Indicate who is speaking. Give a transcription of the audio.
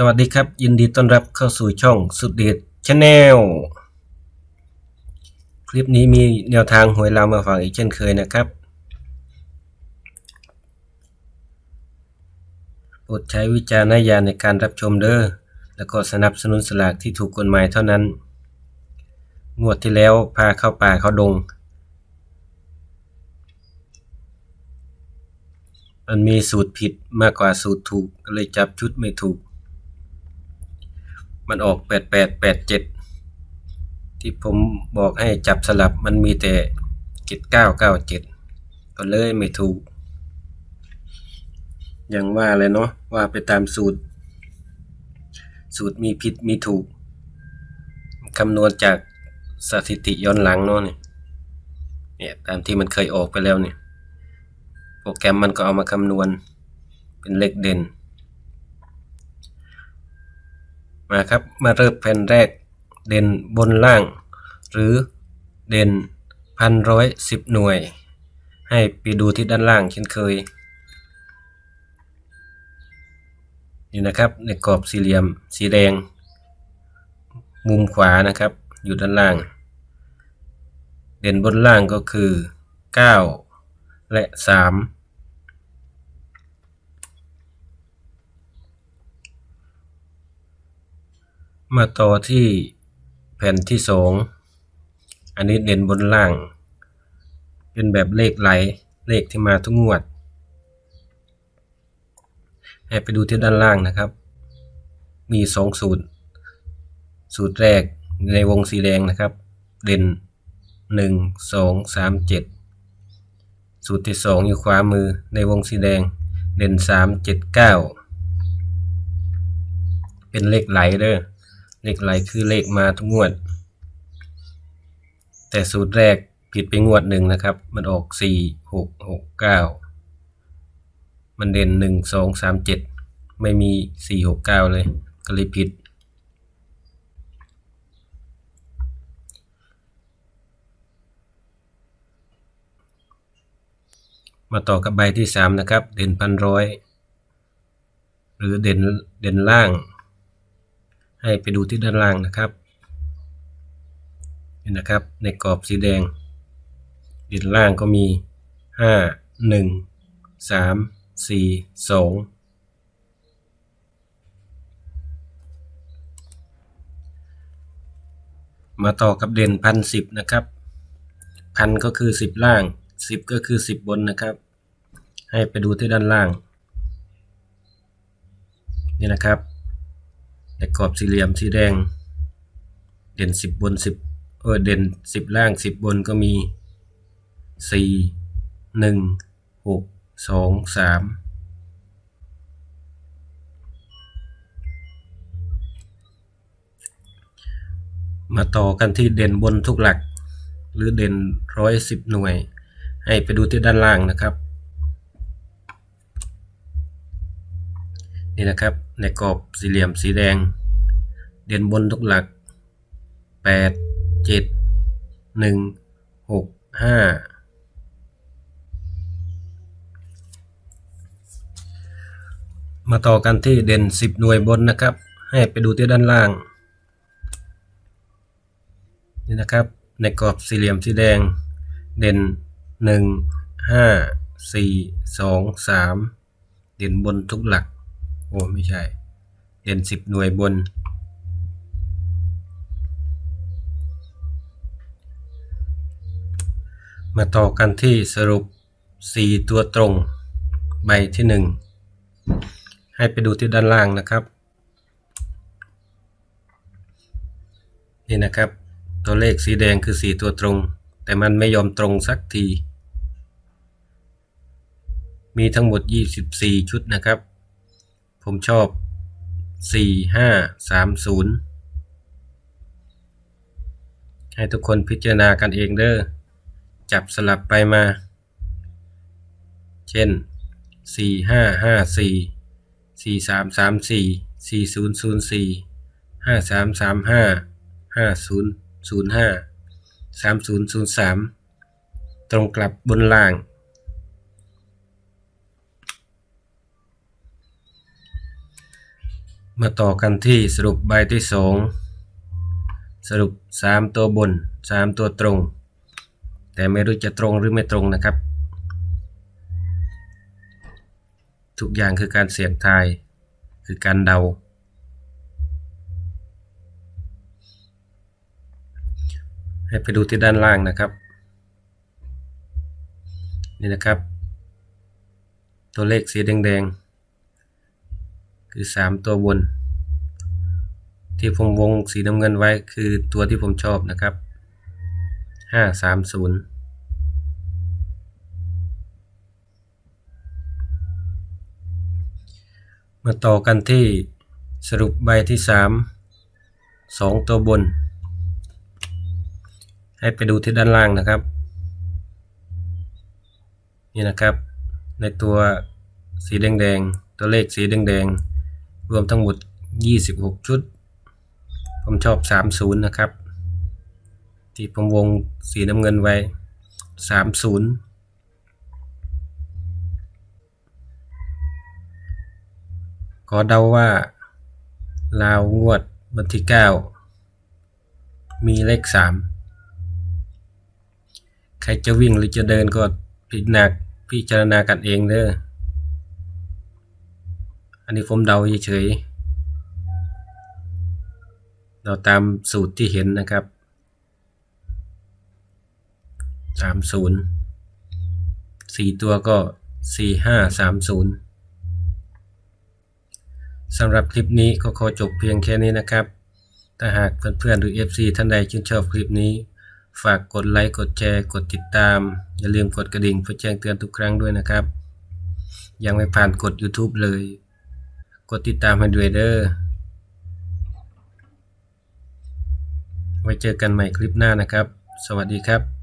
Speaker 1: สวัสดีครับ ยินดีต้อนรับเข้าสู่ช่องสุดเด็ดชาแนลคลิปนี้มีแนวทางหวยลาวมาฝากอีกเช่นเคยนะครับ โปรดใช้วิจารณญาณในการรับชมเด้อแล้วก็สนับสนุนสลากที่ถูกกฎหมายเท่านั้น งวดที่แล้วพาเข้าป่าเข้าดง มันมีสูตรผิดมากกว่าสูตรถูกก็เลยจับชุดไม่ถูก มันออกแปดแปดแปดเจ็ดที่ผมบอกให้จับสลับมันมีแต่เจ็ดเก้าเก้าเจ็ดก็เลยไม่ถูก อย่างว่าเลยเนาะว่าไปตามสูตร สูตรมีผิดมีถูกคำนวณจากสถิติย้อนหลังเนาะเนี่ยเนี่ยตามที่มันเคยออกไปแล้วเนี่ยโปรแกรมมันก็เอามาคำนวณเป็นเลขเด่น มาครับ มาเริ่มแผ่นแรก เด่นบนล่าง หรือเด่นพันร้อยสิบหน่วย ให้ไปดูที่ด้านล่างเช่นเคย นี่นะครับในกรอบสี่เหลี่ยมสีแดง มุมขวานะครับ อยู่ด้านล่าง เด่นบนล่างก็คือ 9 และ 3 มาต่อที่แผ่นที่สองอันนี้เด่นบนล่าง เป็นแบบเลขไหลเลขที่มาทุกงวด ให้ไปดูที่ด้านล่างนะครับ มีสองสูตร สูตรแรกในวงสีแดงนะครับ เด่นหนึ่งสองสามเจ็ดสูตรที่สองอยู่ขวามือในวงสีแดง เด่นสามเจ็ดเก้าเป็นเลขไหลเด้อ เลขไหลคือเลขมาทุกงวด แต่สูตรแรกผิดไปงวดหนึ่งนะครับ มันออกสี่หกหกเก้ามันเด่นหนึ่งสองสามเจ็ดไม่มีสี่หกเก้าเลย ก็เลยผิด มาต่อกับใบที่สามนะครับ เด่นพันร้อย หรือเด่นเด่นล่าง ให้ไปดูที่ด้านล่างนะครับนี่นะครับในกรอบสีแดงเด่นล่างก็มีห้าหนึ่งสามสี่สองมาต่อกับเด่นพันสิบนะครับพันก็คือสิบล่างสิบก็คือสิบบนนะครับ ให้ไปดูที่ด้านล่าง นี่นะครับ ในกรอบสี่เหลี่ยมสีแดง เด่นสิบบนสิบเออเด่นสิบล่างสิบบนก็มีสี่หนึ่งหกสองสามมาต่อกันที่เด่นบนทุกหลัก หรือเด่นร้อยสิบหน่วย ให้ไปดูที่ด้านล่างนะครับ นี่นะครับ ในกรอบสี่เหลี่ยมสีแดง เด่นบนทุกหลักแปดเจ็ดหนึ่งหกห้ามาต่อกันที่เด่นสิบหน่วยบนนะครับ ให้ไปดูที่ด้านล่าง นี่นะครับ ในกรอบสี่เหลี่ยมสีแดง เด่นหนึ่งห้าสี่สองสามเด่นบนทุกหลัก โอ้ไม่ใช่ เด่นสิบหน่วยบน มาต่อกันที่สรุป 4 ตัวตรง ใบที่ 1 ให้ไปดูที่ด้านล่างนะครับ นี่นะครับ ตัวเลขสีแดงคือ 4 ตัวตรง แต่มันไม่ยอมตรงสักที มีทั้งหมด 24 ชุดนะครับ ผมชอบ 4 5 3 0 ให้ทุกคนพิจารณากันเองเด้อ จับสลับไปมา เช่นสี่ห้าห้าสี่สี่สามสามสี่สี่ศูน มาต่อกันที่สรุปใบที่สองสรุปสามตัวบนสามตัวตรง แต่ไม่รู้จะตรงหรือไม่ตรงนะครับ ทุกอย่างคือการเสี่ยงทาย คือการเดา ให้ไปดูที่ด้านล่างนะครับ นี่นะครับ ตัวเลขสีแดงๆ คือ 3 ตัวบน ที่ผมวงสีน้ำเงินไว้คือตัวที่ผมชอบนะครับ 530มาต่อกันที่สรุปใบที่ 3 2 ตัวบน ให้ไปดูที่ด้านล่างนะครับ นี่นะครับ ในตัวสีแดงๆ ตัวเลขสีแดงๆ รวมทั้งหมด 26 ชุด ผมชอบ 30 นะครับ ที่ผมวงสีน้ำเงินไว้ 30ขอเดาว่า ลาวงวดวันที่ 9 มีเลข 3 ใครจะวิ่งหรือจะเดินก็พิจารณาพิจารณากันเองเด้อ อันนี้ผมเดาเฉยๆเราตามสูตรที่เห็นนะครับสามศูนย์สี่ตัวก็สี่ห้าสามศูนย์สำหรับคลิปนี้ก็ขอจบเพียงแค่นี้นะครับ ถ้าหากเพื่อนๆหรือ FC ท่านใดชื่นชอบคลิปนี้ ฝากกดไลค์ กดแชร์ กดติดตาม อย่าลืมกดกระดิ่งเพื่อแจ้งเตือนทุกครั้งด้วยนะครับ ยังไม่ผ่านกด YouTube เลย กดติดตามให้ด้วยเด้อไว้เจอกันใหม่คลิปหน้านะครับ สวัสดีครับ